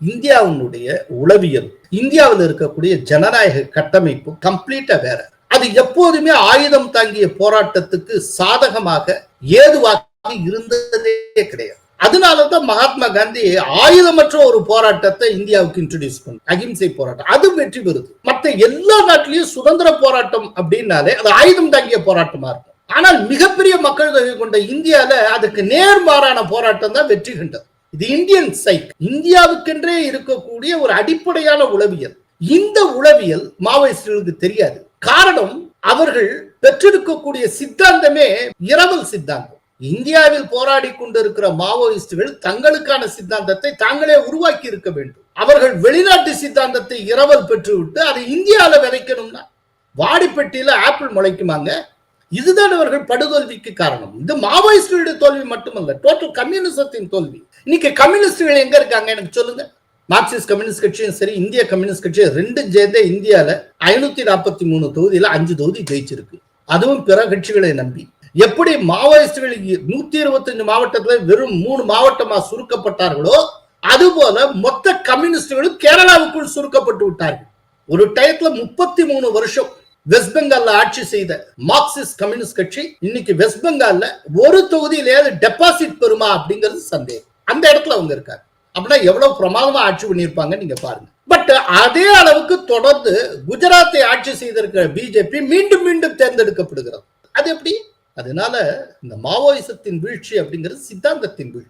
இந்தியாவினுடைய உளவியல் இந்தியாவில் இருக்கக்கூடிய ஜனநாயக கட்டமைப்பு கம்ப்ளீட்டா வேற. அது எப்போதுமே ஆயுதம் தாங்கிய போராட்டத்துக்கு சாதகமாக ஏதுவாக இருந்ததே கிடையாது. அதனாலதான் மகாத்மா காந்தி ஆயுதமற்ற ஒரு போராட்டத்தை இந்தியாவுக்கு இன்ட்ரடியூஸ் பண்ண அகிம்சை போராட்டம். அது வெற்றி பெறுது. மற்ற எல்லா நாட்டிலையும் சுதந்திர போராட்டம் அப்படின்னாலே அது ஆயுதம் தாங்கிய போராட்டமா இருக்கும். ஆனால் மிகப்பெரிய மக்கள் தொகை கொண்ட இந்தியால அதுக்கு நேர்மாறான போராட்டம் தான் வெற்றி கண்டது. இது இந்தியன் சைக் இந்தியாவுக்கென்றே இருக்கக்கூடிய ஒரு அடிப்படையான உளவியல். இந்த உளவியல் மாவோயிஸ்டுகளுக்கு தெரியாது. காரணம் அவர்கள் பெற்றிருக்கக்கூடிய சித்தாந்தமே இரவல் சித்தாந்தம். இந்தியாவில் போராடி கொண்டிருக்கிற மாவோயிஸ்டுகள் தங்களுக்கான சித்தாந்தத்தை தாங்களே உருவாக்கி இருக்க வேண்டும். அவர்கள் வெளிநாட்டு சித்தாந்தத்தை இரவல் பெற்றுவிட்டு அதை இந்தியாவில் விதைக்கணும்னா வாடிப்பட்டியில ஆப்பிள் முளைக்குமாங்க? இதுதான் அவர்கள் படுதோல்விக்கு காரணம். இது மாவோயிஸ்டுடைய தோல்வி மட்டுமல்ல டோட்டல் கம்யூனிசத்தின் தோல்வி. இன்னைக்கு கம்யூனிஸ்டுகள் எங்க இருக்காங்க? எனக்கு சொல்லுங்க. மார்க்சிஸ்ட் கம்யூனிஸ்ட் கட்சியும் சரி இந்திய கம்யூனிஸ்ட் கட்சியும் ரெண்டும் சேர்ந்தே இந்தியால ஐநூத்தி நாற்பத்தி மூணு தொகுதியில அஞ்சு தொகுதி ஜெயிச்சிருக்கு. அதுவும் பிற கட்சிகளை நம்பி. எப்படி மாவோயிஸ்டுகளுக்கு நூத்தி இருபத்தஞ்சு மாவட்டத்துல வெறும் மூணு மாவட்டமா சுருக்கப்பட்டார்களோ அதுபோல மொத்த கம்யூனிஸ்டுகளும் கேரளாவுக்குள் சுருக்கப்பட்டு விட்டார்கள். ஒரு டயத்துல முப்பத்தி மூணு வருஷம் வெஸ்ட் பெங்கால்ல ஆட்சி செய்த மார்க்சிஸ்ட் கம்யூனிஸ்ட் கட்சி இன்னைக்கு வெஸ்ட் பெங்கால்ல ஒரு தொகுதியிலேயாவது டெபாசிட் பெறுமா அப்படிங்கிறது சந்தேகம். அந்த இடத்துல அவங்க இருக்காங்க. அப்படின்னா எவ்வளவு பிரமாதமா ஆட்சி பண்ணியிருப்பாங்க நீங்க பாருங்க. பட் அதே அளவுக்கு தொடர்ந்து குஜராத்தை ஆட்சி செய்திருக்கிற பிஜேபி மீண்டும் மீண்டும் தேர்ந்தெடுக்கப்படுகிறது. அது எப்படி? அதனால இந்த மாவோயிசத்தின் வீழ்ச்சி அப்படிங்கிறது சித்தாந்தத்தின் வீழ்ச்சி.